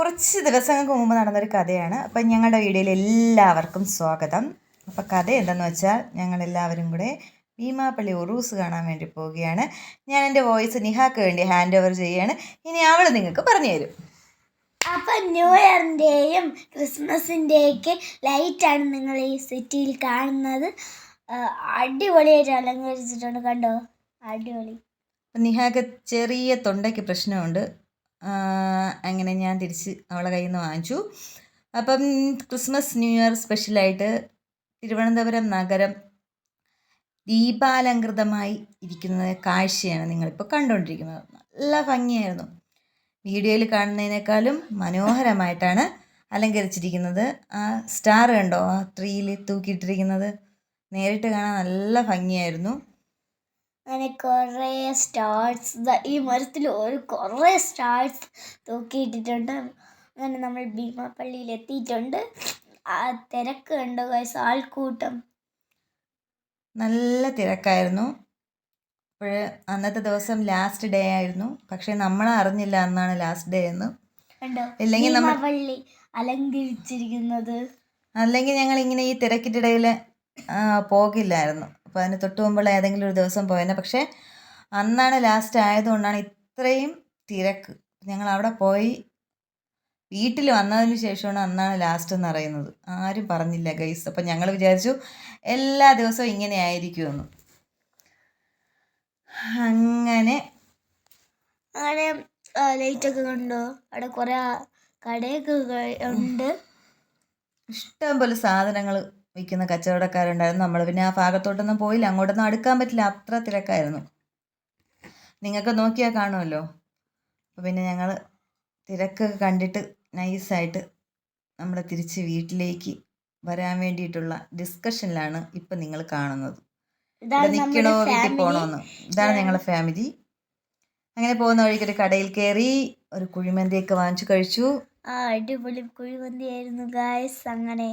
കുറച്ച് ദിവസങ്ങൾക്ക് മുമ്പ് നടന്നൊരു കഥയാണ്. അപ്പം ഞങ്ങളുടെ വീഡിയോയിൽ എല്ലാവർക്കും സ്വാഗതം. അപ്പം കഥ എന്തെന്ന് വെച്ചാൽ ഞങ്ങളെല്ലാവരും കൂടെ ഭീമാപ്പള്ളി ഉറൂസ് കാണാൻ വേണ്ടി പോവുകയാണ്. ഞാൻ എന്റെ വോയിസ് നിഹാക്ക് വേണ്ടി ഹാൻഡ് ഓവർ ചെയ്യുകയാണ്. ഇനി അവൾ നിങ്ങൾക്ക് പറഞ്ഞു തരും. അപ്പൊ ന്യൂ ഇയറിന്റെയും ക്രിസ്മസിന്റെയൊക്കെ ലൈറ്റാണ് നിങ്ങൾ ഈ സിറ്റിയിൽ കാണുന്നത്. അടിപൊളിയായിട്ട് അലങ്കരിച്ചിട്ടുണ്ട് കണ്ടോ? അടിപൊളി. നിഹാക്ക് ചെറിയ തൊണ്ടയ്ക്ക് പ്രശ്നമുണ്ട്. അങ്ങനെ ഞാൻ തിരിച്ച് അവളെ കയ്യിൽ നിന്ന് വാങ്ങിച്ചു. അപ്പം ക്രിസ്മസ് ന്യൂ ഇയർ സ്പെഷ്യലായിട്ട് തിരുവനന്തപുരം നഗരം ദീപാലങ്കൃതമായി ഇരിക്കുന്ന കാഴ്ചയാണ് നിങ്ങളിപ്പോൾ കണ്ടുകൊണ്ടിരിക്കുന്നത്. നല്ല ഭംഗിയായിരുന്നു. വീഡിയോയിൽ കാണുന്നതിനേക്കാളും മനോഹരമായിട്ടാണ് അലങ്കരിച്ചിരിക്കുന്നത്. ആ സ്റ്റാർ കണ്ടോ? ആ ട്രീയിൽ തൂക്കിയിട്ടിരിക്കുന്നത്. നേരിട്ട് കാണാൻ നല്ല ഭംഗിയായിരുന്നു. അങ്ങനെ കുറേ സ്റ്റാർസ് ഈ മരത്തിൽ ഒരു കുറേ സ്റ്റാർസ് തൂക്കിയിട്ടിട്ടുണ്ട്. അങ്ങനെ നമ്മൾ ഭീമാപ്പള്ളിയിൽ എത്തിയിട്ടുണ്ട്. ആ തിരക്ക് കണ്ടോ ഗൈസ് ആൾക്കൂട്ടം. നല്ല തിരക്കായിരുന്നു. അപ്പോൾ അന്നത്തെ ദിവസം ലാസ്റ്റ് ഡേ ആയിരുന്നു. പക്ഷേ നമ്മളെ അറിഞ്ഞില്ല അന്നാണ് ലാസ്റ്റ് ഡേ എന്ന്. ഇല്ലെങ്കിൽ നമ്മൾ പള്ളി അലങ്കരിച്ചിരിക്കുന്നത്. അല്ലെങ്കിൽ ഞങ്ങൾ ഇങ്ങനെ ഈ തിരക്കിട്ടിടയിൽ പോകില്ലായിരുന്നു. അപ്പോൾ അതിന് തൊട്ട് മുമ്പുള്ള ഏതെങ്കിലും ഒരു ദിവസം പോയേനെ. പക്ഷേ അന്നാണ് ലാസ്റ്റ് ആയതുകൊണ്ടാണ് ഇത്രയും തിരക്ക്. ഞങ്ങൾ അവിടെ പോയി വീട്ടിൽ വന്നതിന് ശേഷമാണ് അന്നാണ് ലാസ്റ്റ് എന്ന് അറിയുന്നത്. ആരും പറഞ്ഞില്ല ഗൈസ് അപ്പം ഞങ്ങൾ വിചാരിച്ചു എല്ലാ ദിവസവും ഇങ്ങനെ ആയിരിക്കുമെന്ന്. അങ്ങനെ അങ്ങനെ ലൈറ്റൊക്കെ കണ്ടോ? അവിടെ കുറേ കടയൊക്കെ ഉണ്ട്. ഇഷ്ടംപോലെ സാധനങ്ങൾ വിൽക്കുന്ന കച്ചവടക്കാരുണ്ടായിരുന്നു. നമ്മൾ പിന്നെ ആ ഭാഗത്തോട്ടൊന്നും പോയില്ല. അങ്ങോട്ടൊന്നും അടുക്കാൻ പറ്റില്ല. അത്ര തിരക്കായിരുന്നു. നിങ്ങൾക്ക് നോക്കിയാൽ കാണുമല്ലോ അപ്പോൾ പിന്നെ ഞങ്ങൾ തിരക്ക് കണ്ടിട്ട് നൈസായിട്ട് നമ്മൾ തിരിച്ച് വീട്ടിലേക്ക് വരാൻ വേണ്ടിയിട്ടുള്ള ഡിസ്കഷനിലാണ് ഇപ്പം നിങ്ങൾ കാണുന്നത്. നിൽക്കണോ വീട്ടിൽ പോകണമെന്ന് ഇതാണ് ഞങ്ങളുടെ ഫാമിലി. അങ്ങനെ പോകുന്ന വഴിക്ക് ഒരു കടയിൽ കയറി ഒരു കുഴിമന്തിയൊക്കെ വാങ്ങിച്ചു കഴിച്ചു. ആ അടിപൊളി കുഴിമന്തിയായിരുന്നു ഗായ്സ് അങ്ങനെ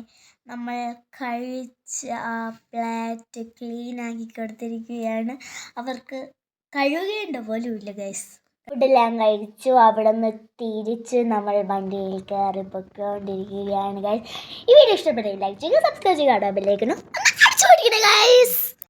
നമ്മൾ കഴിച്ച ആ പ്ലേറ്റ് ക്ലീൻ ആക്കി കൊടുത്തിരിക്കുകയാണ്. അവർക്ക് കഴുകേണ്ട പോലും ഇല്ല ഗൈസ് ഫുഡെല്ലാം കഴിച്ചു. അവിടെ നിന്ന് തിരിച്ച് നമ്മൾ വണ്ടിയിൽ കയറി പൊയ്ക്കൊണ്ടിരിക്കുകയാണ് ഗൈസ് ഈ വീഡിയോ ഇഷ്ടപ്പെട്ടെങ്കിൽ ലൈക്ക് ചെയ്യുക സബ്സ്ക്രൈബ് ചെയ്യുക ഗൈസ്